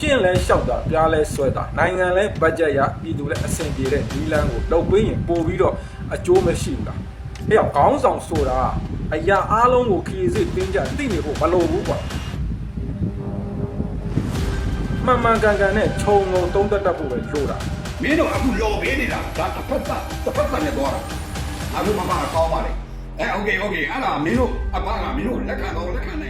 ကျင့်လဲလျှောက်တာပြားလဲဆွဲတာနိုင်ငံလဲဘတ်ဂျက်ရပြည်သူလဲအဆင်ပြေတဲ့ဒီလန်ကိုလုပ်ပေးရင်ပို့ပြီးတော့အကျိုးမရှိဘူးလားအဲ့တော့ခေါင်းဆောင်ဆိုတာအရာအားလုံးကိုခရီးစစ်တင်းကြသိနေဖို့မလိုဘူးကွာမှန်မှန်ကန်ကန်နဲ့ခြုံငုံသုံးသက်တတ်ဖို့ပဲလိုတာ မင်းတို့အခုလော်ပေးနေတာဒါတစ်ဖက်သက်တစ်ဖက်သက်နဲ့သွားတာအခုမမကောင်းပါလေအဲโอเคโอเคအဲ့ဒါမင်းတို့အပကမင်းတို့လက်ခံတော့လက်ခံနိုင် င်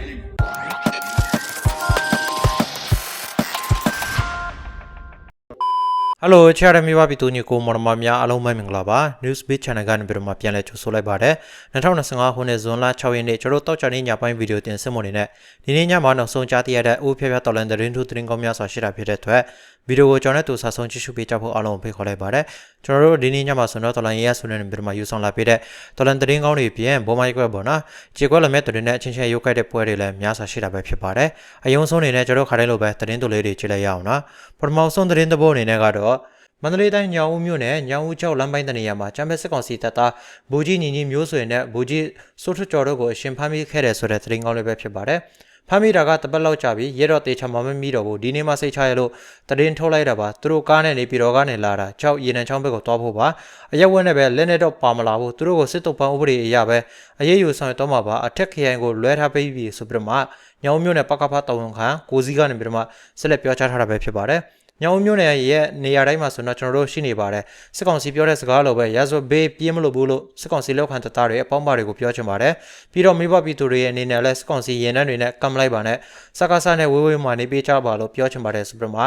လိမ့်မယ်ဟယ်လိုချာရမီပါပီတူညီကိုမော်မများအားလုံးပဲမင်္ဂလာပါ News Beat Channel ကနေပြီးတော့မှပြန်လည်ကြိုဆိုလိုက်ပါတယ်2025ခုနှစ်ဇွန်လ6ရက်နေ့ကျွန်တော်တို့တောက်ချနေညပိုင်းဗီဒီယိုတင်ဆက်မနေနဲ့ဒီနေ့ညမှာနောက်ဆုံးကြားသိရတဲ့အိုးဖျက်ဖျက်တော်လန်သတင်းထုသတင်းကောင်းများစွာရှိတာဖြစ်တဲ့အတွက် ဗီဒီယိုကိုကျွန်တော်နဲ့တူဆာဆုံးကြည့်ရှုပေးကြဖို့အားလုံးကိုဖိတ်ခေါ်လိုက်ပါတယ်ကျွန်တော်တို့ဒီနေ့ညမှာဆိုတော့တော်လန်ရေးရဆိုတဲ့ပြီးတော့မှယူဆောင်လာပေးတဲ့တော်လန်သတင်းကောင်းတွေပြင်ဘောမိုက်ကွက်ပေါ့နော်ခြေကွက်လည်းမဲ့သတင်းနဲ့အချင်းချင်းရုပ်ကိုက်တဲ့ပွဲတွေလည်းများစွာရှိတာပဲဖြစ်ပါတယ်အယုံဆုံးအနေနဲ့ကျွန်တော်ခါတိုင်းလိုပဲသတင်းတူလေးတွေကြည့်လိုက်ရအောင်နော်ပထမဆုံးသတင်းတစ်ပုဒ်အနေနဲ့ကတော့မန္တလေးတိုင်းညောင်ဦးမြို့နယ်ညောင်ဦးကျောက်လမ်းပိုင်းတနေရာမှာကျမ်းမဲစစ်ကောင်စီတပ်သားဘူကြီးညီညီမျိုးဆွေနဲ့ဘူကြီးစိုးထွတ်ကျော်တို့ကိုအရှင်ဖမ်းမိခဲ့တယ်ဆိုတဲ့သတင်းကောင်းလေးပဲဖြစ်ပါတယ်။ ဖမ်းမိတာကတပတ်လောက်ကြာပြီရဲတော့တေချာမမမီတော့ဘူးဒီနေ့မှစိတ်ချရလို့သတင်းထုတ်လိုက်တာပါသူတို့ကားနဲ့နေပြည်တော်ကနေလာတာကြောက်ရေနံချောင်းဘက်ကိုတွားဖို့ပါအရက်ဝက်နဲ့ပဲလက်နဲ့တော့ပါမလာဘူးသူတို့ကိုစစ်တုပ်ပန်းဥပဒေအရပဲအရေးယူဆောင်ရတော့မှာပါအထက်ခရိုင်ကိုလွဲထားပေးပြီဆိုပြီးတော့မှညောင်ဦးမြို့နယ်ပကဖတောင်ဝန်ခံကိုစည်းကနေပြီးတော့မှဆက်လက်ပြောကြားထားတာပဲဖြစ်ပါတယ်။ ညောင်ဦးမြို့နယ်ရဲ့နေရာတိုင်းမှာဆိုတော့ကျွန်တော်တို့ရှိနေပါတယ်စစ်ကောင်စီပြောတဲ့စကားလိုပဲရာဇဝတ်ဘေးပြင်းမလို့ဘူးလို့စစ်ကောင်စီလောက်ခံတသားတွေအပေါင်းပါတွေကိုပြောချင်ပါတယ်ပြီးတော့မိဘပြည်သူတွေရဲ့အနေနဲ့လည်းစစ်ကောင်စီရင်နှန်းတွေနဲ့ကမ်လိုက်ပါနဲ့စကားစားနဲ့ဝေးဝေးမှနေပေးကြပါလို့ပြောချင်ပါတယ်ဆိုပြီးတော့မှ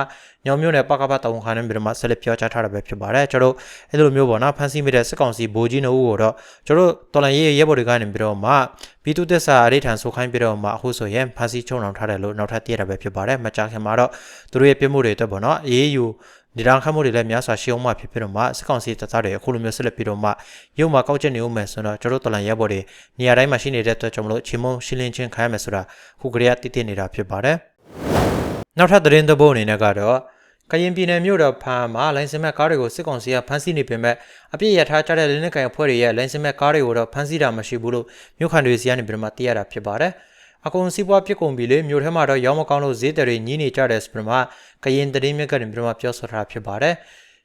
ညောင်မြို့နယ်ပကပတောင်ခါနဲ့ပြီးတော့မှဆက်လက်ပြောကြားထားတာပဲဖြစ်ပါတယ်ကျွန်တော်တို့အဲ့လိုမျိုးပေါ့နော်ဖန်ဆီးမိတဲ့စစ်ကောင်စီဗိုလ်ကြီးနှုတ်ကိုတော့ကျွန်တော်တို့တော်လန်ရေးရဲဘော်တွေကနေပြီးတော့မှ ပြည်သူသစ္စာအရိထံဆိုခိုင်းပြီးတော့မှအခုဆိုရင်ဖန်ဆီးချုံအောင်ထားတယ်လို့နောက်ထပ်သိရတာပဲဖြစ်ပါတယ်မကြာခင်မှာတော့သူတို့ရဲ့ပြစ်မှုတွေအတွက်ပေါ့နော်အေးအေးယူဒီတောင်ခတ်မှုတွေလည်းများစွာရှေ့အောင်မှဖြစ်ဖြစ်တော့မှစစ်ကောင်စီတပ်သားတွေအခုလိုမျိုးဆက်လက်ပြီးတော့မှရုံမှာကောက်ချက်နေဦးမယ်ဆိုတော့ကျွန်တော်တို့တော်လန်ရဲဘော်တွေနေရာတိုင်းမှာရှိနေတဲ့အတွက်ကြောင့်မလို့ချင်းမုံရှင်းလင်းချင်းခံရမယ်ဆိုတာခုကလေးကတည်တည်နေတာဖြစ်ပါတယ်နောက်ထပ်သတင်းသဘောအနေနဲ့ကတော့ ကရင်ပြည်နယ်မြို့တော်ဖားမှာလိုင်စင်မဲ့ကားတွေကိုစစ်ကောင်စီကဖမ်းဆီးနေပေမဲ့အပြည့်ရထားကြတဲ့လက်နက်ကိုင်အဖွဲ့တွေရဲ့လိုင်စင်မဲ့ကားတွေကိုတော့ဖမ်းဆီးတာမရှိဘူးလို့မြို့ခံတွေစီကနေပြီးတော့မှသိရတာဖြစ်ပါတယ်အကုန်စီးပွားပြစ်ကုန်ပြီလေမြို့ထဲမှာတော့ရောင်းမကောင်းလို့ဈေးတွေညင်းနေကြတယ်ဆိုပြီးတော့မှကရင်သတင်းမြစ်ကနေပြီးတော့မှပြောဆိုထားဖြစ်ပါတယ်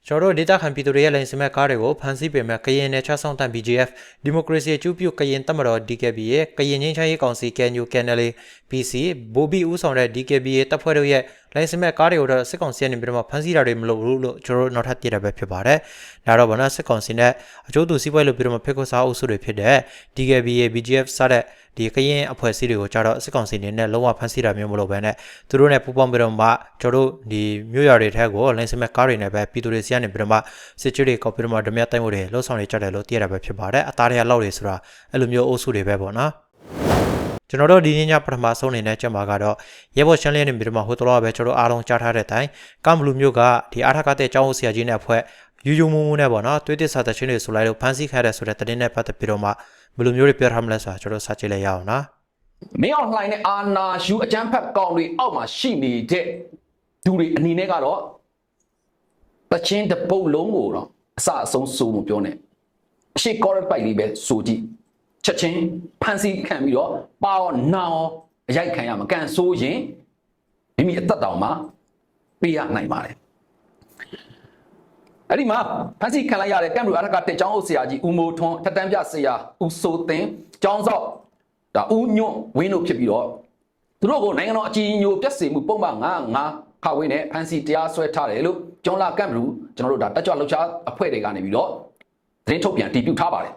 ကျွန်တော်တို့ဒေတာခံပြည်သူတွေရဲ့လိုင်စင်မဲ့ကားတွေကိုဖမ်းဆီးပေမဲ့ကရင်နယ်ချဆောင်တန် BGF ဒီမိုကရေစီအကျိုးပြုကရင်တမတော် DKB ရဲ့ကရင်ငင်းချရေးကောင်စီ KNU KNL PC ဘိုဘီဦးဆောင်တဲ့ DKB ရဲ့တပ်ဖွဲ့တို့ရဲ့လိုင်စင်မဲ့ကားတွေကိုတော့စစ်ကောင်စီကနေပြီးတော့မှဖမ်းဆီးတာတွေမလုပ်ဘူးလို့ကျွန်တော်တို့နောက်ထပ်သိရတာပဲဖြစ်ပါတယ်။ဒါတော့ဗောနော်စစ်ကောင်စီနဲ့အကျိုးတူစီးပွားရေးလုပ်ပြီးတော့မှဖိတ်ခေါ်စားအုပ်စုတွေဖြစ်တဲ့ DKB ရဲ့ BGF စတဲ့ဒီကရင်အဖွဲ့အစည်းတွေကိုကြတော့စစ်ကောင်စီအနေနဲ့လုံးဝဖမ်းဆီးတာမျိုးမလုပ်ဘဲနဲ့သူတို့နဲ့ပူးပေါင်းပြီးတော့မှကျွန်တော်တို့ဒီမြို့ရွာတွေထက်ကိုလိုင်စင်မဲ့ကားတွေနဲ့ပဲပြည်သူတွေစီကနေပြီးတော့မှစစ်ကြေးတွေကောက်ပြီးတော့မှဓမြတိုင်းမှုတွေလှုပ်ဆောင်နေကြတယ်လို့သိရတာပဲဖြစ်ပါတယ်။အသားတွေကလောက်တွေဆိုတာအဲ့လိုမျိုးအုပ်စုတွေပဲပေါ့နော်။ ကျွန်တော်တို့ဒီနေ့ညပထမဆုံးအနေနဲ့ကြက်မှာကတော့ရဲဘော်ရှမ်းလင်းနေပြီးတော့မှဟိုတော်ပဲကျွန်တော်အားလုံးကြားထားတဲ့အတိုင်းကမ်ဘလူးမျိုးကဒီအားထကတဲ့ကျောင်းဦးဆရာကြီးနဲ့အဖွဲ့ယူယူမူမူနဲ့ပေါ့နော်တွေးတစ္ဆာတချင်းတွေဆိုလိုက်လို့ဖန်ဆီးခဲ့တဲ့ဆိုတဲ့သတင်းနဲ့ပတ်သက်ပြီးတော့မှဘယ်လိုမျိုးတွေပြောထားမလဲဆိုတာကျွန်တော်စကြည့်လိုက်ရအောင်နော်မင်းအောင်လှိုင်နဲ့အာနာယူအကြမ်းဖက်ကောင်တွေအောက်မှာရှိနေတဲ့သူတွေအနေနဲ့ကတော့တချင်းတစ်ပုတ်လုံးကိုတော့အစအဆုံးစိုးမပြောနဲ့အရှိကောရက်ပိုက်လေးပဲစိုးကြည့် ချက်ချင်းဖန်စီခံပြီးတော့ပါရောနာရောအရိုက်ခံရမှာကန်ဆိုးရင်မိမိအသက်တောင်မှပေးရနိုင်ပါတယ်အဲ့ဒီမှာဖန်စီခံလိုက်ရတဲ့ကမ်ဘရူအထကတက်ချောင်းအုပ်ဆရာကြီးဦးမိုးထွန်းထက်တန်းပြဆရာဦးစိုးသိန်းကျောင်းစောက်ဒါဦးညွန့်ဝင်းတို့ဖြစ်ပြီးတော့သူတို့ကိုနိုင်ငံတော်အကြီးအညိုပြက်စီမှုပုံမှန်9 9ခါဝင်းနဲ့ဖန်စီတရားစွဲထားတယ်လို့ကျောင်းလာကန့်ဘလူကျွန်တော်တို့ဒါတက်ကြွလှုပ်ရှားအဖွဲ့တွေကနေပြီးတော့သတင်းထုတ်ပြန်တည်ပြုထားပါတယ်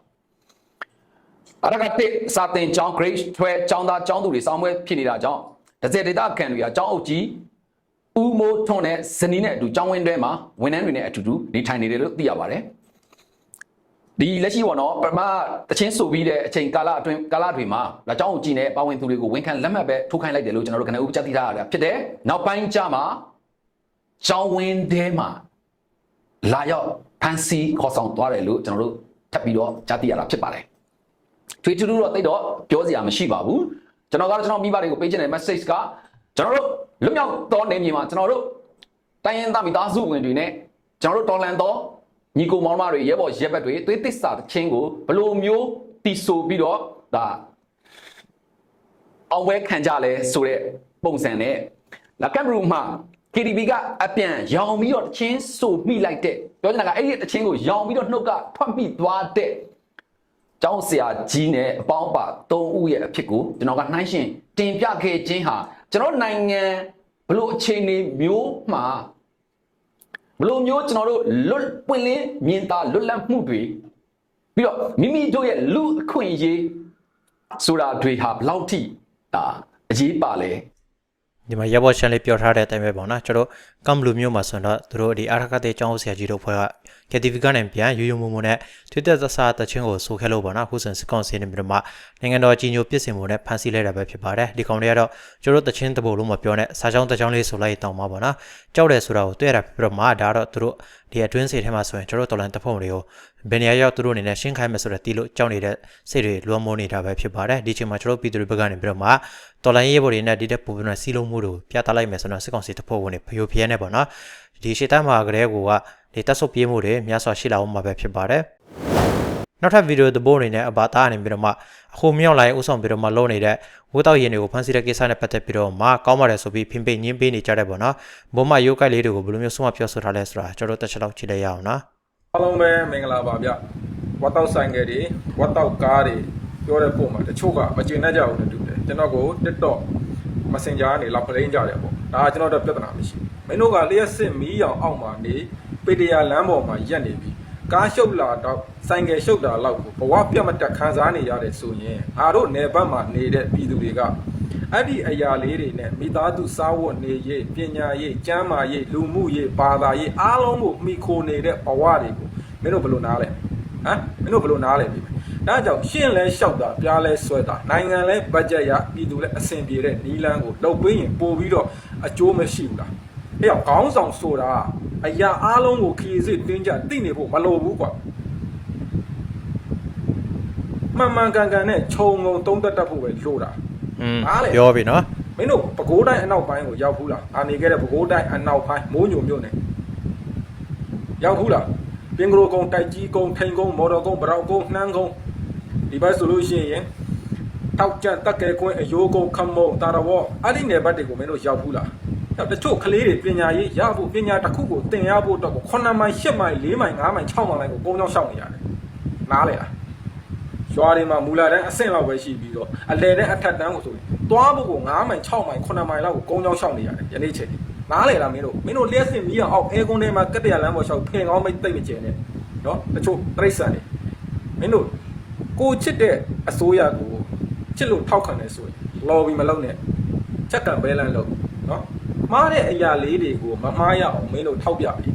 အရကတိစာတင်ကျောင်း grade 12ကျောင်းသားကျောင်းသူတွေစောင်းပွဲဖြစ်နေတာကြောင့်ဒဇယ်ဒေတာကန်တွေကကျောင်းအုပ်ကြီးဦးမိုးထွန်းနဲ့ဇနီးနဲ့အတူကျောင်းဝင်းတွဲမှာဝန်ထမ်းတွေနဲ့အတူတူနေထိုင်နေတယ်လို့သိရပါတယ်ဒီလက်ရှိပေါ့နော်ပထမတချင်းဆိုပြီးတဲ့အချိန်ကာလအတွင်းကာလတွေမှာလာကြောင်းကိုကြည့်နေပါဝင်သူတွေကိုဝန်ခံလက်မှတ်ပဲထိုးခိုင်းလိုက်တယ်လို့ကျွန်တော်တို့ကနဦးကြသိထားရတာဖြစ်တယ်နောက်ပိုင်းကျမှကျောင်းဝင်းထဲမှာလာရောက်ဖန်စီခေါ်ဆောင်သွားတယ်လို့ကျွန်တော်တို့ထပ်ပြီးတော့ကြားသိရတာဖြစ်ပါတယ် ထွေထူးထူးတော့တိတ်တော့ပြောစရာမရှိပါဘူးကျွန်တော်ကတော့ကျွန်တော်မိဘတွေကိုပေးချင်တဲ့ message ကကျွန်တော်တို့လွတ်မြောက်သောနေမြေမှာကျွန်တော်တို့တိုင်းရင်းသားမိသားစုဝင်တွေနဲ့ကျွန်တော်တို့တော်လန်သောညီကိုမောင်မတွေရဲဘော်ရဲဘက်တွေသွေးသစ္စာတစ်ချင်းကိုဘယ်လိုမျိုးတီဆိုပြီးတော့ဒါအောင်ပွဲခံကြလဲဆိုတဲ့ပုံစံနဲ့လကမ်ဘရူမှာ KTV ကအပြန်ရောင်ပြီးတော့တချင်းဆိုမိလိုက်တဲ့ပြောချင်တာကအဲ့ဒီတချင်းကိုရောင်ပြီးတော့နှုတ်ကထွက်မိသွားတဲ့ ကျောင်းဆရာကြီးနဲ့အပေါင်းအပါ၃ဦးရဲ့အဖြစ်ကိုကျွန်တော်ကနှိုင်းရှင်တင်ပြခဲ့ခြင်းဟာကျွန်တော်နိုင်ငံဘလို့အခြေအနေမျိုးမှာဘလို့မျိုးကျွန်တော်တို့လွတ်ပွင့်လင်းမြင်သာလွတ်လပ်မှုတွေပြီးတော့မိမိတို့ရဲ့လူအခွင့်အရေးဆိုတာတွေဟာဘယ်လောက်ထိဒါအရေးပါလဲဒီမှာရဘော့ရှန်လေးပြောထားတဲ့အတိုင်းပဲပေါ့နော်ကျွန်တော် ကမ်ဘလူမျိုးမှာဆိုတော့သူတို့ဒီအာရခတဲ့ကျောင်းဆရာကြီးတို့ဖွဲ့က KTV ကနေပြန်ယူယူမုံမုံနဲ့ထွေတက်သစာတချင်းကိုဆိုခဲ့လို့ပေါ့နော်ခုစင်စကွန်စီနေပြီးတော့မှနိုင်ငံတော်ကြီးညိုပြစ်စင်မှုနဲ့ဖန်ဆီးလိုက်တာပဲဖြစ်ပါတယ်ဒီကောင်တွေကတော့ကျွန်တော်တချင်းတပိုလို့မပြောနဲ့စာချောင်းတချောင်းလေးဆိုလိုက်တောင်းပါပေါ့နော်ကြောက်တယ်ဆိုတာကိုတွေ့ရတာပြီးတော့မှဒါတော့သူတို့ဒီအတွင်းစိတ်ထဲမှာဆိုရင်ကျွန်တော်တော်လန်တဖုံတွေကိုဘယ်နေရာရောက်သူတို့အနေနဲ့ရှင်းခိုင်းမယ်ဆိုတော့တီးလို့ကြောက်နေတဲ့စိတ်တွေလွှမ်းမိုးနေတာပဲဖြစ်ပါတယ်ဒီချိန်မှာကျွန်တော်ပြည်သူတွေဘက်ကနေပြီးတော့မှတော်လန်ရေးဘော်တွေနဲ့ဒီတဲ့ပုံပြတဲ့စီးလုံးမှုတွေကိုပြသလိုက်မယ်ဆိုတော့စစ်ကောင်စီတဖုံဝင်နေဖျို့ဖျဲနေပေါ့နော်ဒီရှေ့တန်းမှာကလေးကဒီတက်ဆုပ်ပြေးမှုတွေများစွာရှိလာအောင်မှာပဲဖြစ်ပါတယ်နောက်ထပ်ဗီဒီယိုသဘောအနေနဲ့အဘာသားအနေပြီးတော့မှအခုမြောက်လိုက်ဥဆောင်ပြီးတော့မှလုပ်နေတဲ့ဝတ်တောက်ရင်တွေကိုဖန်ဆီးတဲ့ကိစ္စနဲ့ပတ်သက်ပြီးတော့မှကောင်းပါတယ်ဆိုပြီးဖင်ပိန်ညင်းပေးနေကြတဲ့ပေါ့နော်ဘုံမရုပ်ကိုက်လေးတွေကိုဘယ်လိုမျိုးဆုံးမပြောဆိုထားလဲဆိုတာကျွန်တော်တို့တစ်ချက်လောက်ကြည့်လိုက်ရအောင်နော်အားလုံးပဲမင်္ဂလာပါဗျဝတ်တောက်ဆိုင်ငယ်တွေဝတ်တောက်ကားတွေပြောတဲ့ပုံမှာတချို့ကမကျေနပ်ကြဘူးနဲ့တူတယ်ကျွန်တော်ကို TikTok Messenger ကနေလာပလိန်ကြတယ်ပေါ့ဒါကကျွန်တော်တို့ပြဿနာမရှိဘူးမ င်းတို့ကလျှက်စစ်မီးရောင်အောက်မှာနေပေတရာလမ်းပေါ်မှာရက်နေပြီကားရှုပ်လာတော့ဆိုင်ငယ်ရှုပ်တာလောက်ကိုဘဝပြတ်မတက်ခံစားနေရတယ်ဆိုရင်ငါတို့နယ်ဘက်မှာနေတဲ့ပြည်သူတွေကအဲ့ဒီအရာလေးတွေနဲ့မိသားစုစားဝတ်နေရေးပညာရေးကျန်းမာရေးလူမှုရေးဘာသာရေးအားလုံးကိုမိခိုနေတဲ့ဘဝတွေကိုမင်းတို့ဘယ်လိုနားလဲဟမ်မင်းတို့ဘယ်လိုနားလဲပြီဒါကြောင့်ရှင်းလဲလျှောက်တာပြားလဲဆွဲတာနိုင်ငံလဲဘတ်ဂျက်ရပြည်သူလဲအဆင်ပြေတဲ့နီးလန်းကိုလုပ်ပေးရင်ပို့ပြီးတော့အကျိုးမရှိဘူးလား အဲ့တော့ခေါင်းဆောင်ဆိုတာအရာအားလုံးကိုခရီးစစ်တင်းကြသိနေဖို့မလိုဘူးကွာမှန်မှန်ကန်ကန်နဲ့ခြုံငုံသုံးသက်တတ်ဖို့ပဲလိုတာอืมအားလေပြောပြီနော်မင်းတို့ပဲခူးတိုင်းအနောက်ပိုင်းကိုရောက်ဘူးလားအာနေခဲ့တဲ့ပဲခူးတိုင်းအနောက်ပိုင်းမိုးညိုမြို့နယ်ရောက်ဘူးလားပင်ကရိုကုန်းတိုက်ကြီးကုန်းထိန်ကုန်းမော်တော်ကုန်းဗရောက်ကုန်းနှမ်းကုန်းဒီဘက်ဆိုလို့ရှိရင်တောက်ကြက်တက်ကဲကွင်းအယိုးကုန်းခမုံတာရဝေါအဲ့ဒီနယ်ဘက်တွေကိုမင်းတို့ရောက်ဘူးလား အဲ့တချို့ကလေးတွေပညာရေးရဖို့ပညာတစ်ခုကိုသင်ရဖို့တော့9မိုင်10မိုင်4မိုင်5မိုင်6မိုင်လိုက်ကိုကုန်းချောင်းရှောက်နေရတယ်နားလေလားရွာတွေမှာမူလာတန်းအဆင့်လောက်ပဲရှိပြီးတော့အလဲတဲ့အထက်တန်းကိုဆိုရင်သွားဖို့ကို9မိုင်6မိုင်9မိုင်လောက်ကိုကုန်းချောင်းရှောက်နေရတယ်ယနေ့ချိန်နားလေလားမင်းတို့မင်းတို့လျှက်စင်မီးအောင်အောက်အဲကွန်းထဲမှာကတရလမ်းပေါ်ရှောက်ဖင်ကောင်းမိတ်သိမ့်မကျင်နဲ့နော်တချို့ပြိဿန်တွေမင်းတို့ကိုချစ်တဲ့အစိုးရကိုချစ်လို့ထောက်ခံနေဆိုရင်လော်ဘီမလုပ်နဲ့ချက်ကံဘဲလန်းလုပ်နော် မှားတဲ့အရာလေးတွေကိုမမှားရအောင်မင်းတို့ထောက်ပြပြီ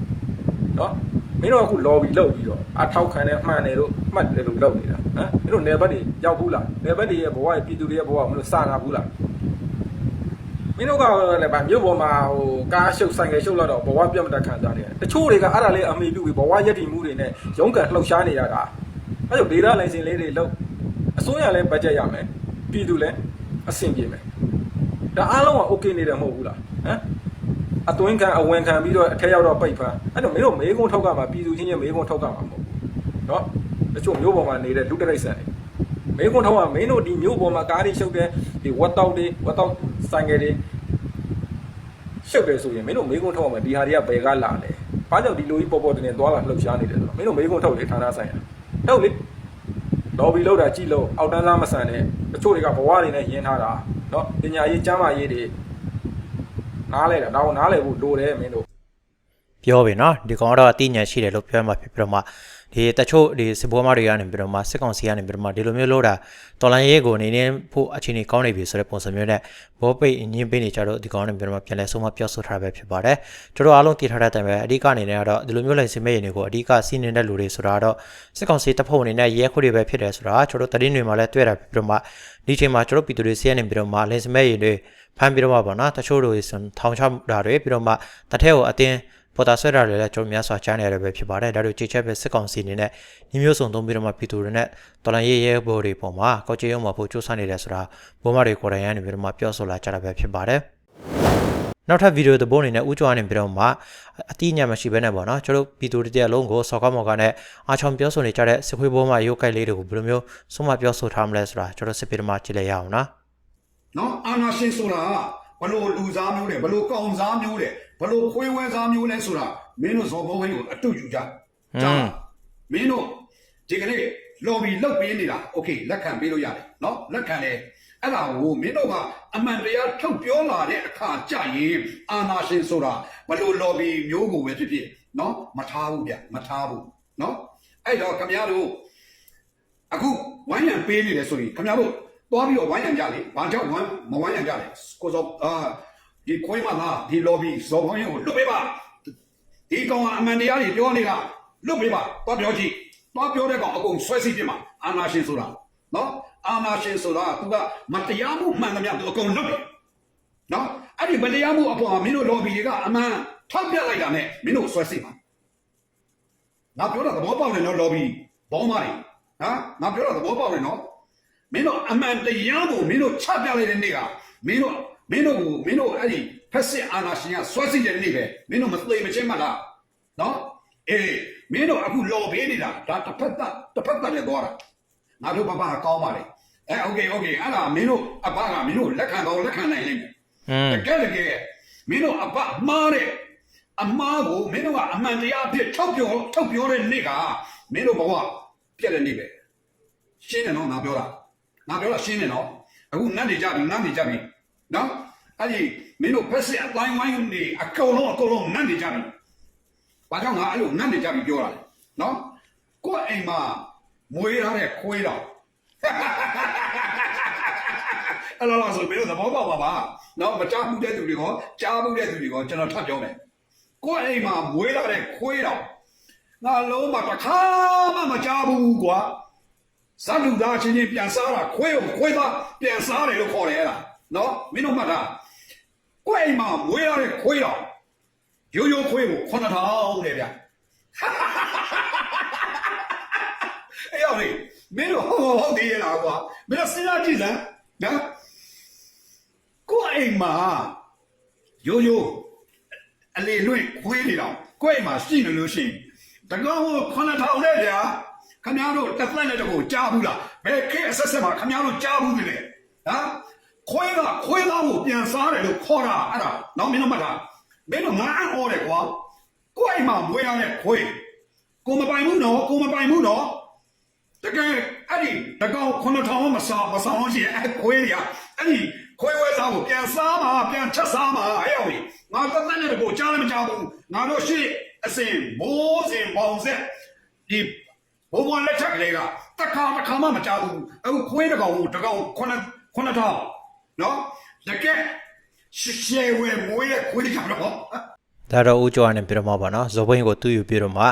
နော်မင်းတို့အခု lobby လုပ်ပြီးတော့အထောက်ခံတဲ့မှန်တယ်လို့မှတ်တယ်လို့လုပ်နေတာဟမ်မင်းတို့နယ်ဘက်တွေရောက်ဘူးလားနယ်ဘက်တွေရဲ့ဘဝရဲ့ပြည်သူတွေရဲ့ဘဝကိုမင်းတို့စာနာဘူးလားမင်းတို့ကလည်းဗာမြို့ပေါ်မှာဟိုကားရှုပ်ဆိုင်ကရှုပ်လာတော့ဘဝပြတ်မတက်ခံစားနေတယ်တချို့တွေကအဲ့ဒါလေးအမေပြုပြီးဘဝရက်တည်မှုတွေနဲ့ရုန်းကန်လှုပ်ရှားနေရတာအဲ့လို data license လေးတွေလုပ်အစိုးရလည်း budget ရမယ်ပြည်သူလည်းအဆင်ပြေမယ်ဒါအားလုံးက okay နေတယ်မဟုတ်ဘူးလား ဟမ် အသွင်းခံအဝင်ခံပြီးတော့အထက်ရောက်တော့ပိတ်ဖမ်းအဲ့တော့မင်းတို့မေးခွန်းထောက်ကမှာပြည်သူချင်းချင်းမေးခွန်းထောက်ကမှာမဟုတ်ဘူးเนาะတချို့မျိုးပေါ်မှာနေတဲ့လူတရိတ်ဆန်တွေမေးခွန်းထောက်ကမင်းတို့ဒီမျိုးပေါ်မှာကားတွေရှုပ်တယ်ဒီဝတ်တောက်တွေဝတ်တောက်ဆိုင်ငယ်တွေရှုပ်တယ်ဆိုရင်မင်းတို့မေးခွန်းထောက်မှာဒီဟာတွေကဘယ်ကလာလဲဘာကြောင့်ဒီလိုကြီးပေါ်ပေါ်တင်တင်သွားလာလှုပ်ရှားနေတယ်ဆိုတော့မင်းတို့မေးခွန်းထောက်လေဌာနဆိုင်ရာဟုတ်လေလော်ဘီလောက်တာကြည့်လို့အောက်တန်းသားမဆန်တဲ့တချို့တွေကဘဝတွေနဲ့ယဉ်ထားတာเนาะပညာရေးကျမ်းမာရေးတွေ နားလဲတာဒါကိုနားလဲဖို့လိုတယ်မင်းတို့ပြောပြီနော်ဒီကောင်ကတော့အတိညာရှိတယ်လို့ပြောမှဖြစ်ပြီးတော့မှ ဒီတချို့ဒီစစ်ဘောမတွေကနေပြီးတော့မှစစ်ကောင်စီကနေပြီးတော့မှဒီလိုမျိုးလို့တာတော်လန်ရေးကိုနေနေဖို့အခြေအနေကောင်းနေပြီဆိုတဲ့ပုံစံမျိုးနဲ့ဘောပိတ်ညင်းပေးနေကြတော့ဒီကောင်ကနေပြီးတော့မှပြန်လဲဆုံးမပြောဆိုထားတာပဲဖြစ်ပါတယ်တို့တို့အားလုံးတည်ထားတဲ့အတိုင်းပဲအဓိကနေနေကတော့ဒီလိုမျိုးလိုက်စင်မဲ့ရင်တွေကိုအဓိကစီးနေတဲ့လူတွေဆိုတာတော့စစ်ကောင်စီတပ်ဖွဲ့အနေနဲ့ရဲခွေတွေပဲဖြစ်တယ်ဆိုတာတို့တို့တရင်တွေမှာလည်းတွေ့တာပြီးတော့မှဒီချိန်မှာတို့ပြည်သူတွေစီးရနေပြီးတော့မှလင်စမဲ့ရင်တွေဖမ်းပြီးတော့မှပေါ့နော်တချို့တွေဆိုထောင်ချတာတွေပြီးတော့မှတထက်ကိုအတင်း ပေါ်တာဆွဲတာတွေလည်းကျွန်တော်များစွာချမ်းနေရတယ်ပဲဖြစ်ပါတယ်ဒါတို့ကြိတ်ချက်ပဲစစ်ကောင်စီအနေနဲ့ညီမျိုးစုံသုံးပြီးတော့မှပြည်သူတွေနဲ့တော်လန်ရေးရဲဘော်တွေပုံမှာကောက်ကျေးရုံမှာဖို့စူးစမ်းနေတယ်ဆိုတာဘုံမတွေကိုယ်တိုင်ရနေပြီးတော့မှပြောဆိုလာကြတာပဲဖြစ်ပါတယ်နောက်ထပ်ဗီဒီယိုသဘောအနေနဲ့ဥကြွားနေပြီးတော့မှအတိအညံမရှိဘဲနဲ့ပေါ့နော်ကျွန်တော်ပြည်သူတွေတည်းအလုံးကိုစော်ကားမော်ကနဲ့အားချောင်ပြောဆိုနေကြတဲ့စစ်ခွေးဘောမှာရုပ်ကိုက်လေးတွေကိုဘယ်လိုမျိုးဆုံးမပြောဆိုထားမလဲဆိုတာကျွန်တော်စစ်ပြေးမှာကြည့်လိုက်ရအောင်နော်နော်အာနာရှင်ဆိုတာဘလို့လူစားမျိုးတဲ့ဘလို့ကောင်စားမျိုးတဲ့ ဘလို့ခွေးဝဲစားမျိုးလဲဆိုတာမင်းတို့ဇော်ဘုံဝင်းကိုအတူယူကြကြောက်မင်းတို့ဒီကနေ့ lobby လောက်ပေးနေတာโอเคလက်ခံပေးလို့ရတယ်เนาะလက်ခံတယ်အဲ့ဒါကိုမင်းတို့ကအမှန်တရားထုတ်ပြောလာတဲ့အခါကြရင်အာနာရှင်ဆိုတာဘလို့ lobby မျိုးကိုပဲဖြစ်ဖြစ်เนาะမထားဘူးဗျမထားဘူးเนาะအဲ့တော့ခင်ဗျားတို့ အခုဝိုင်းရံပေးနေတယ်ဆိုရင်ခင်ဗျားတို့သွားပြီးတော့ဝိုင်းရံကြလေဘာကြောင့်ဝိုင်းမဝိုင်းရံကြလဲကိုစောအာ ဒီခွေးမလားဒီ lobby ဇော်ဘောင်းရင်ကိုလွတ်ပေးပါဒီကောင်ကအမှန်တရားတွေပြောနေတာလွတ်ပေးပါသွားပြောကြည့်သွားပြောတဲ့ကောင်အကုန်ဆွဲစိပြစ်မှာအာနာရှင်ဆိုတာနော်အာနာရှင်ဆိုတာသူကမတရားမှုမှန်သမျှသူအကုန်လွတ်ပြီနော်အဲ့ဒီမတရားမှုအပေါ်မှာမင်းတို့ lobby တွေကအမှန်ထောက်ပြလိုက်တာနဲ့မင်းတို့ဆွဲစိပါငါပြောတာသဘောပေါက်တယ်နော် lobby ဘောင်းမတွေဟမ်ငါပြောတာသဘောပေါက်တယ်နော်မင်းတို့အမှန်တရားကိုမင်းတို့ချပြလိုက်တဲ့နေ့ကမင်းတို့ မင်းတို့ကိုမင်းတို့အဲ့ဒီဖက်စစ်အာဏာရှင်ကဆွဲစိတဲ့နေ့ပဲမင်းတို့မသိမချင်းမလားနော်အေးမင်းတို့အခုလော်ပေးနေတာဒါတစ်ဖက်သက်တစ်ဖက်သက်နဲ့သွားတာငါတို့ဘဘကကောင်းပါလေအဲโอเคโอเคအဲ့ဒါမင်းတို့အဘကမင်းတို့လက်ခံတော့လက်ခံနိုင်လိမ့်မယ် อืม တကယ်တကယ်မင်းတို့အပမှားတဲ့အမားကိုမင်းတို့ကအမှန်တရားအဖြစ်ထုတ်ပြောထုတ်ပြောတဲ့နေ့ကမင်းတို့ဘဝပြက်တဲ့နေ့ပဲရှင်းတယ်နော်ငါပြောတာငါပြောတာရှင်းတယ်နော်အခုနတ်နေကြပြီနတ်နေကြပြီ နော်အဲ့ဒီမင်းတို့ဖက်စစ်အတိုင်းဝိုင်းနေအကုန်လုံးအကုန်လုံးနတ်နေကြပြီဘာကြောင့်ငါအဲ့လိုနတ်နေကြပြီပြောတာလဲနော်ကိုယ့်အိမ်မှာမွေးရတဲ့ခွေးတော်အဲ့လိုလားဆိုပြီးတော့သဘောပေါက်ပါပါ။နော်မကြားမှုတဲ့သူတွေကကြားမှုတဲ့သူတွေကကျွန်တော်ထပ်ပြောမယ်။ကိုယ့်အိမ်မှာမွေးလာတဲ့ခွေးတော်ငါလုံးမှာတစ်ခါမှမကြားဘူးကွာ။ဇာလူသားချင်းချင်းပြန်စားတာခွေးကိုခွေးသားပြန်စားတယ်လို့ခေါ်တယ်အဲ့ဒါ။ နော်မင်းတို့မှတ်တာ။ကိုယ့်အိမ်မှာမွေးလာတဲ့ခွေးတော်ရိုးရိုးခွေးကို9000တဲ့ဗျာ။အဲ့ရောက်လေမင်းတို့ဟောဟုတ်သေးရဲ့လားကွာ။မင်းတို့စဉ်းစားကြည့်စမ်းနော်ကိုယ့်အိမ်မှာရိုးရိုးအလေလွင့်ခွေးနေတော့ကိုယ့်အိမ်မှာရှိနေလို့ရှိရင်တကောဟို9000နဲ့ဗျာခမရတို့တစ်သက်နဲ့တကူကြားဘူးလားဘယ်ခေတ်အဆက်ဆက်မှာခမရတို့ကြားဘူးနေလေဟမ် ခွေးကခွေးသားကိုပြန်စားတယ်လို့ခေါ်တာအဲ့ဒါတော့မင်းတို့မှတ်တာမင်းတို့ငါအံ့ဩတယ်ကွာကိုယ့်အိမ်မှာမွေးရတဲ့ခွေးကိုမပိုင်ဘူးနော်ကိုမပိုင်ဘူးနော်တကယ်အဲ့ဒီတကောင်9000မစားမဆောင်လို့ရှိရင်အဲ့ခွေးတွေကအဲ့ဒီခွေးဝဲစားကိုပြန်စားမှာပြန်ချက်စားမှာအဲ့ရောက်ပြီငါသက်သက်နဲ့တကိုကြားလည်းမကြားဘူးငါတို့ရှိအစင်မိုးစင်ပေါင်ဆက်ဒီဘုံဘလက်ထက်ကလေးကတခါတခါမှမကြားဘူးအခုခွေးတကောင်ကိုတကောင်9000 နော်တကယ်ရှေရှေဝဲမွေးတဲ့ခွေးကြတော့ဒါတော့ဦးကျော်အနေနဲ့ပြောမှာပါနော်ဇော်ဘိန်းကိုတူယူပြီးတော့မှ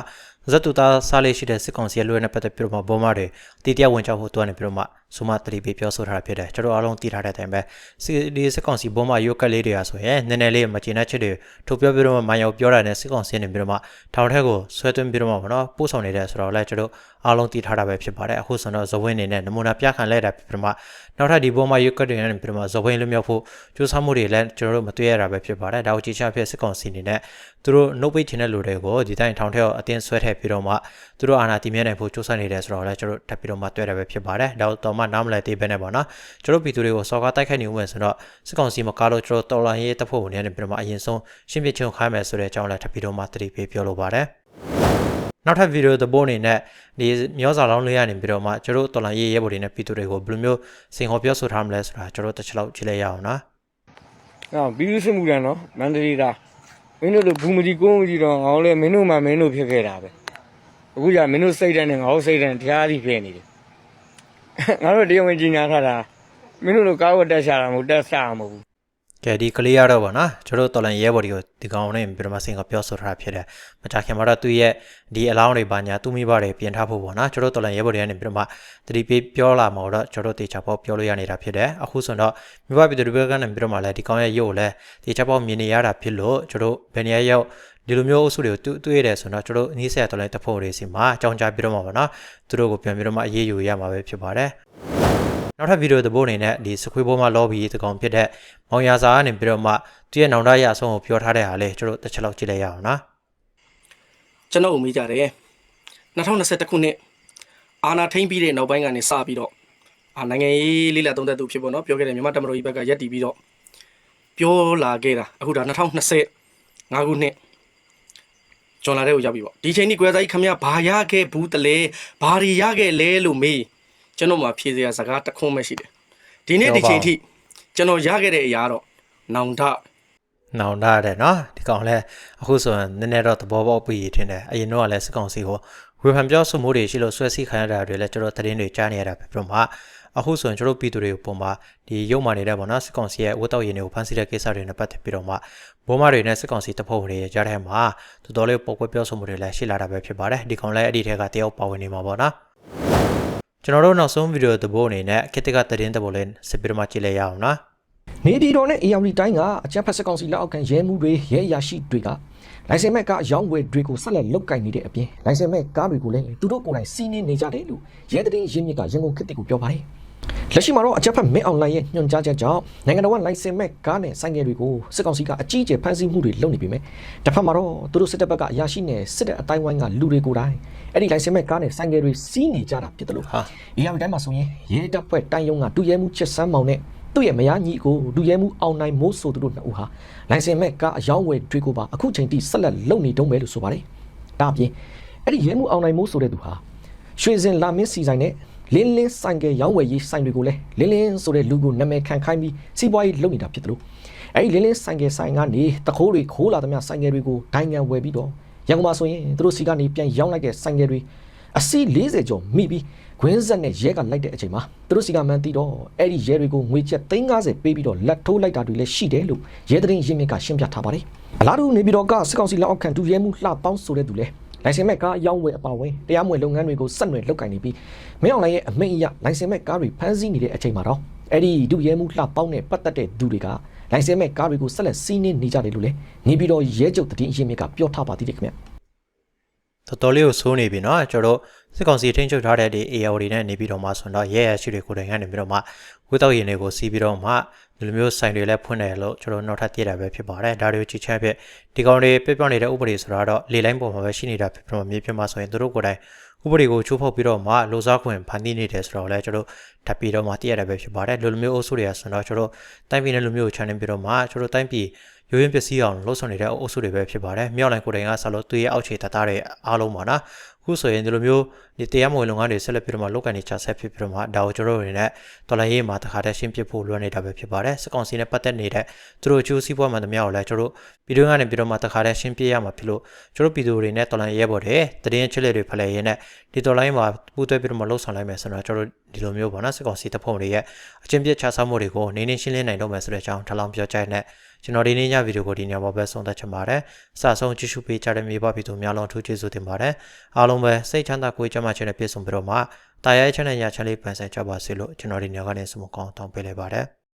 ဇက်တူသားစားလေးရှိတဲ့စစ်ကောင်စီရဲ့လွှဲနဲ့ပတ်သက်ပြီးတော့မှဘောမတွေတီတရဝင်ချောက်ဖို့တွန်းနေပြီးတော့မှ ဆိုမတတိပေးပြောဆိုထားတာဖြစ်တယ်ကျွန်တော်အားလုံးသိထားတဲ့အတိုင်းပဲစစ်ဒီစစ်ကောင်စီဘောမရုပ်ကက်လေးတွေကဆိုရင်နည်းနည်းလေးမကျေနပ်ချက်တွေထုတ်ပြောပြီးတော့မှမိုင်ရောက်ပြောတာနဲ့စစ်ကောင်စီနေပြီးတော့မှထောင်ထက်ကိုဆွဲသွင်းပြီးတော့မှဗောနော်ပို့ဆောင်နေတဲ့ဆိုတော့လည်းကျွန်တော်အားလုံးသိထားတာပဲဖြစ်ပါတယ်အခုဆိုတော့ဇဝင်းနေနဲ့နမူနာပြခံလိုက်တာဖြစ်ပြီးတော့မှနောက်ထပ်ဒီဘောမရုပ်ကက်တွေနဲ့ပြီးတော့မှဇဝင်းလွမြောက်ဖို့ကြိုးစားမှုတွေလည်းကျွန်တော်တို့မတွေ့ရတာပဲဖြစ်ပါတယ်ဒါကိုကြည့်ချဖြစ်စစ်ကောင်စီနေနဲ့သူတို့နှုတ်ပိတ်ချင်တဲ့လူတွေကိုဒီတိုင်းထောင်ထက်ကိုအတင်းဆွဲထည့်ပြီးတော့မှသူတို့အာဏာတည်မြဲနိုင်ဖို့ကြိုးစားနေတယ်ဆိုတော့လည်းကျွန်တော်တို့ထပ်ပြီးတော့မှတွေ့ရတာပဲဖြစ်ပါတယ်ဒါတော့မှနားမလည်သေးပဲနဲ့ပေါ့နော်ကျွန်တော်ပြည်သူတွေကိုစော်ကားတိုက်ခိုက်နေဦးမယ်ဆိုတော့စစ်ကောင်စီမကားလို့ကျွန်တော်တော်လိုင်းရေးတပ်ဖွဲ့ဝင်တွေနဲ့ပြီးတော့မှအရင်ဆုံးရှင်းပြချုံခိုင်းမယ်ဆိုတဲ့အကြောင်းလည်းထပ်ပြီးတော့မှသတိပေးပြောလိုပါတယ်နောက်ထပ်ဗီဒီယိုသဘောအနေနဲ့ဒီမျောစာလောင်းလေးရနေပြီးတော့မှကျွန်တော်တော်လိုင်းရေးရဲဘော်တွေနဲ့ပြည်သူတွေကိုဘယ်လိုမျိုးစင်ဟောပြောဆိုထားမလဲဆိုတာကျွန်တော်တစ်ချက်လောက်ကြည့်လိုက်ရအောင်နော်အော်ဘီလူးစစ်မှုတန်းနော်မန္တလေးသားမင်းတို့လိုဘူမဒီကုန်းကြီးတော့ငါတို့လည်းမင်းတို့မှမင်းတို့ဖြစ်ခဲ့တာပဲ အခုကျမင်းတို့စိတ်တန်းနဲ့ငါတို့စိတ်တန်းတရားသည်ဖြစ်နေတယ်ငါတို့တရားဝင်ကြီးညာထားတာမင်းတို့လိုကားဝတ်တက်ရှာတာမဟုတ်တက်ရှာမှာမဟုတ်ဘူးကဲဒီကလေးရတော့ဗောနော်ကျွန်တော်တော်လန်ရဲဘော်တွေကိုဒီကောင်နဲ့ပြမစင်ကပြောဆိုထားတာဖြစ်တယ်မကြခင်မှာတော့သူ့ရဲ့ဒီအလောင်းတွေပါညာသူ့မိဘတွေပြင်ထားဖို့ဗောနော်ကျွန်တော်တော်လန်ရဲဘော်တွေကနေပြမတတိပေးပြောလာမှာတော့ကျွန်တော်တေချာပေါ့ပြောလို့ရနေတာဖြစ်တယ်အခုဆိုတော့မိဘပြည်သူတွေကနေပြမလဲဒီကောင်ရဲ့ရုပ်ကိုလည်းတေချာပေါ့မြင်နေရတာဖြစ်လို့ကျွန်တော်ဘယ်နေရာရောက် ဒီလိုမျိုးအုပ်စုတွေကိုတွေ့ရတယ်ဆိုတော့ကျွန်တော်အနည်းဆက်တော်လိုင်းတဖို့တွေစီမှာအကြောင်းကြားပြီးတော့မှာဗောနော်သူတို့ကိုပြန်ပြီးတော့မှအေးအေးယူရမှာပဲဖြစ်ပါတယ်နောက်ထပ်ဗီဒီယိုသဘောအနေနဲ့ဒီစခွေးဘောမှာ lobby တကောင်ဖြစ်တဲ့မောင်ရစာကနေပြီးတော့မှသူရဲ့နောင်တရအဆုံးကိုပြောထားတဲ့ဟာလေးကျွန်တော်တစ်ချက်လောက်ကြည့်လိုက်ရအောင်နော်ကျွန်တော်မေးကြတယ်2021ခုနှစ်အာနာထိန်ပြီးတဲ့နောက်ပိုင်းကနေစပြီးတော့အာနိုင်ငံရေးလေးလာသုံးသက်သူဖြစ်ပေါ့နော်ပြောခဲ့တဲ့မြန်မာတမတော်ကြီးဘက်ကရက်တီပြီးတော့ပြောလာခဲ့တာအခုဒါ2020 9ခုနှစ် ဂျွန်လာတဲ့ကိုရောက်ပြီပေါ့ဒီချိန်ဒီကွယ်သားကြီးခမရဘာရခဲ့ဘူးတလဲဘာတွေရခဲ့လဲလို့မေးကျွန်တော်မှဖြေစရာစကားတစ်ခုမှရှိတယ်ဒီနေ့ဒီချိန်ထိကျွန်တော်ရခဲ့တဲ့အရာတော့နောင်တနောင်တာတဲ့နော်ဒီကောင်လဲအခုဆိုရင်နည်းနည်းတော့သဘောပေါက်ပြီးထင်တယ်အရင်တော့ကလည်းစကောင်စီကိုဝေဖန်ပြောဆိုမှုတွေရှိလို့ဆွဲစီခံရတာတွေလည်းကျွန်တော်သတင်းတွေကြားနေရတာပဲပြီးတော့မှအခုဆိုရင်ကျွန်တော်ပြည်သူတွေကိုပုံမှာဒီရုံမှနေတဲ့ပေါ့နော်စကောင်စီရဲ့ဝတ်တော့ရည်တွေကိုဖန်ဆီးတဲ့ကိစ္စတွေနဲ့ပတ်သက်ပြီးတော့မှ ဘိုးမတွေနဲ့စကောင်စီတပ်ဖွဲ့ဝင်တွေကြားထဲမှာတော်တော်လေးပုံကွဲပြောဆိုမှုတွေလည်းရှိလာတာပဲဖြစ်ပါတယ်ဒီကောင်လည်းအဲ့ဒီထဲကတယောက်ပါဝင်နေမှာပေါ့နော်ကျွန်တော်တို့နောက်ဆုံးဗီဒီယိုသဘောအနေနဲ့ခေတ်ကသတင်းသဘောလေးစစ်ပြီးတော့မှကြည့်လိုက်ရအောင်နော်နေပြည်တော်နဲ့အေယာဝတီတိုင်းကအကြမ်းဖက်စစ်ကောင်စီလက်အောက်ခံရဲမှုတွေရဲအရာရှိတွေကလိုင်စင်မဲ့ကားရောင်းဝယ်တွေကိုဆက်လက်လုတ်ကင်နေတဲ့အပြင်လိုင်စင်မဲ့ကားတွေကိုလည်းသူတို့ကိုယ်တိုင်စီးနင်းနေကြတယ်လို့ရဲတရင်ရင်းမြစ်ကရန်ကုန်ခေတ်ကိုပြောပါတယ် လက်ရှိမှာတော့အကြမ်းဖက်မင်းအွန်လိုင်းရဲ့ညွှန်ကြားချက်ကြောင့်နိုင်ငံတော်ကလိုင်စင်မဲ့ကားနဲ့ဆိုင်ငယ်တွေကိုစစ်ကောင်စီကအကြီးအကျယ်ဖမ်းဆီးမှုတွေလုပ်နေပြီမဲ့တစ်ဖက်မှာတော့သူတို့စစ်တပ်ဘက်ကအရာရှိနဲ့စစ်တပ်အတိုင်းဝိုင်းကလူတွေကိုယ်တိုင်အဲ့ဒီလိုင်စင်မဲ့ကားနဲ့ဆိုင်ငယ်တွေစီးနေကြတာဖြစ်တယ်လို့ဟာအေယာဝတီတိုင်းမှာဆိုရင်ရဲတပ်ဖွဲ့တိုင်းရုံးကတူရဲမှုချစ်စမ်းမောင်နဲ့သူ့ရဲ့မယားညီကိုဒူရဲမှုအောင်နိုင်မိုးဆိုသူတို့နှစ်ဦးဟာလိုင်စင်မဲ့ကားအယောင်းဝယ်တွေကိုပါအခုချိန်ထိဆက်လက်လုပ်နေတုံးပဲလို့ဆိုပါတယ်။ဒါအပြင်အဲ့ဒီရဲမှုအောင်နိုင်မိုးဆိုတဲ့သူဟာရွှေစင်လာမင်းစီဆိုင်နဲ့ လင်းလင်းဆိုင်ကရောင်းဝယ်ရေးဆိုင်တွေကိုလည်းလင်းလင်းဆိုတဲ့လူကိုနာမည်ခံခိုင်းပြီးစီးပွားရေးလုပ်နေတာဖြစ်တယ်လို့အဲ့ဒီလင်းလင်းဆိုင်ကဆိုင်ကနေတခိုးတွေခိုးလာသမျှဆိုင်ကတွေကိုဒိုင်းငံဝယ်ပြီးတော့ရန်ကုန်မှာဆိုရင်သူတို့စီကနေပြန်ရောင်းလိုက်တဲ့ဆိုင်ကတွေအစီ40ကျော်မိပြီးခွင်းဆက်နဲ့ရဲကလိုက်တဲ့အချိန်မှာသူတို့စီကမှန်းတီးတော့အဲ့ဒီရဲတွေကိုငွေချက်350ပေးပြီးတော့လက်ထိုးလိုက်တာတွေလည်းရှိတယ်လို့ရဲတရင်ရင်းမြစ်ကရှင်းပြထားပါတယ်။အလားတူနေပြည်တော်ကစစ်ကောင်စီလက်အောက်ခံဒူရဲမှုလှပေါင်းဆိုတဲ့သူလည်း လိုင်စင်မဲ့ကားအယောင်းဝယ်အပါဝင်တရားမဝင်လုပ်ငန်းတွေကိုဆက်နွယ်လုပ်ကင်နေပြီးမင်းအောင်လိုင်ရဲ့အမိန့်အရလိုင်စင်မဲ့ကားတွေဖမ်းဆီးနေတဲ့အချိန်မှာတော့အဲ့ဒီဒူရဲမှုလှပေါင်းနဲ့ပတ်သက်တဲ့သူတွေကလိုင်စင်မဲ့ကားတွေကိုဆက်လက်စီးနင်းနေကြတယ်လို့လည်းနေပြည်တော်ရဲချုပ်တရင်ရင်းမြစ်ကပြောထားပါသေးတယ်ခင်ဗျ။ တော်တော်လေးကိုစိုးနေပြီเนาะကျွန်တော်တို့စစ်ကောင်စီထိန်းချုပ်ထားတဲ့ဒီ AR တွေနဲ့နေပြီးတော့မှဆိုတော့ရဲရရှိတွေကိုယ်တိုင်ကနေပြီးတော့မှဝိတောက်ရင်တွေကိုစီးပြီးတော့မှ ဒီလိုမျိုးဆိုင်တွေလည်းဖွင့်တယ်လို့ကျွန်တော်နောက်ထပ်သိရတာပဲဖြစ်ပါတယ်ဒါတွေကိုကြည့်ချက်ဖြစ်ဒီကောင်တွေပြပြနေတဲ့ဥပဒေဆိုတာတော့လေလိုင်းပေါ်မှာပဲရှိနေတာဖြစ်ပြီးတော့မြေပြင်မှာဆိုရင်တို့ကိုယ်တိုင်ဥပဒေကိုချိုးဖောက်ပြီးတော့မှလိုစားခွင့်ဖန်တီးနေတယ်ဆိုတော့လည်းကျွန်တော်ထပ်ပြီးတော့မှသိရတာပဲဖြစ်ပါတယ်လူလိုမျိုးအုပ်စုတွေကဆိုတော့ကျွန်တော်တိုင်းပြည်နဲ့လူမျိုးကို channel ပြီးတော့မှကျွန်တော်တိုင်းပြည်ရိုးရင်းပစ္စည်းအောင်လှုပ်ဆောင်နေတဲ့အုပ်စုတွေပဲဖြစ်ပါတယ်မြောက်လိုင်းကိုယ်တိုင်ကဆက်လို့သူရဲ့အောက်ခြေတသားတွေအားလုံးပါနော်ခုဆိုရင်ဒီလိုမျိုးဒီတရားမဝင်လုပ်ငန်းတွေဆက်လက်ပြီးတော့မှလုပ်ကိုင်နေချဆက်ဖြစ်ပြီးတော့မှဒါကိုကျွန်တော်တို့အနေနဲ့တော်လိုင်းရေးမှာတခါတည်းရှင်းပြဖို့လွှမ်းနေတာပဲဖြစ်ပါတယ်စကောင်စီနဲ့ပတ်သက်နေတဲ့သူတို့အကျိုးစီးပွားမှန်သမျှကိုလည်းကျွန်တော်တို့ဗီဒီယိုကနေပြီးတော့မှတခါတည်းရှင်းပြရမှာဖြစ်လို့ကျွန်တော်ပြည်သူတွေနဲ့တော်လိုင်းရဲဘော်တွေတည်င်းချစ်လက်တွေဖလှယ်ရင်းနဲ့ဒီတော်လိုင်းမှာပူးသွဲပြီးတော့မှလှုပ်ဆောင်လိုက်မယ်ဆိုတော့ကျွန်တော်တို့ဒီလိုမျိုးပေါ့နော်စကောင်စီတပ်ဖွဲ့တွေရဲ့အချင်းပြစ်ချစားမှုတွေကိုနေနေရှင်းလင်းနိုင်တော့မယ်ဆိုတဲ့အကြောင်းထပ်လောင်းပြောကြတဲ့ကျွန်တော်ဒီနေ့ညဗီဒီယိုကိုဒီညမှာပဲဆုံးသက်ချင်ပါတယ်။စဆုံးကြည့်ရှုပေးကြတဲ့မြေပပြည်သူများလုံးအထူးကျေးဇူးတင်ပါတယ်။အားလုံးပဲစိတ်ချမ်းသာကိုယ်ကျန်းမာခြင်းနဲ့ပြည့်စုံပြီးတော့မှတာယာရဲ့ချမ်းသာရချမ်းလေးပန်ဆိုင်ကြပါစေလို့ကျွန်တော်ဒီညကနေဆုမကောင်းတောင်းပေးလိုက်ပါတယ်။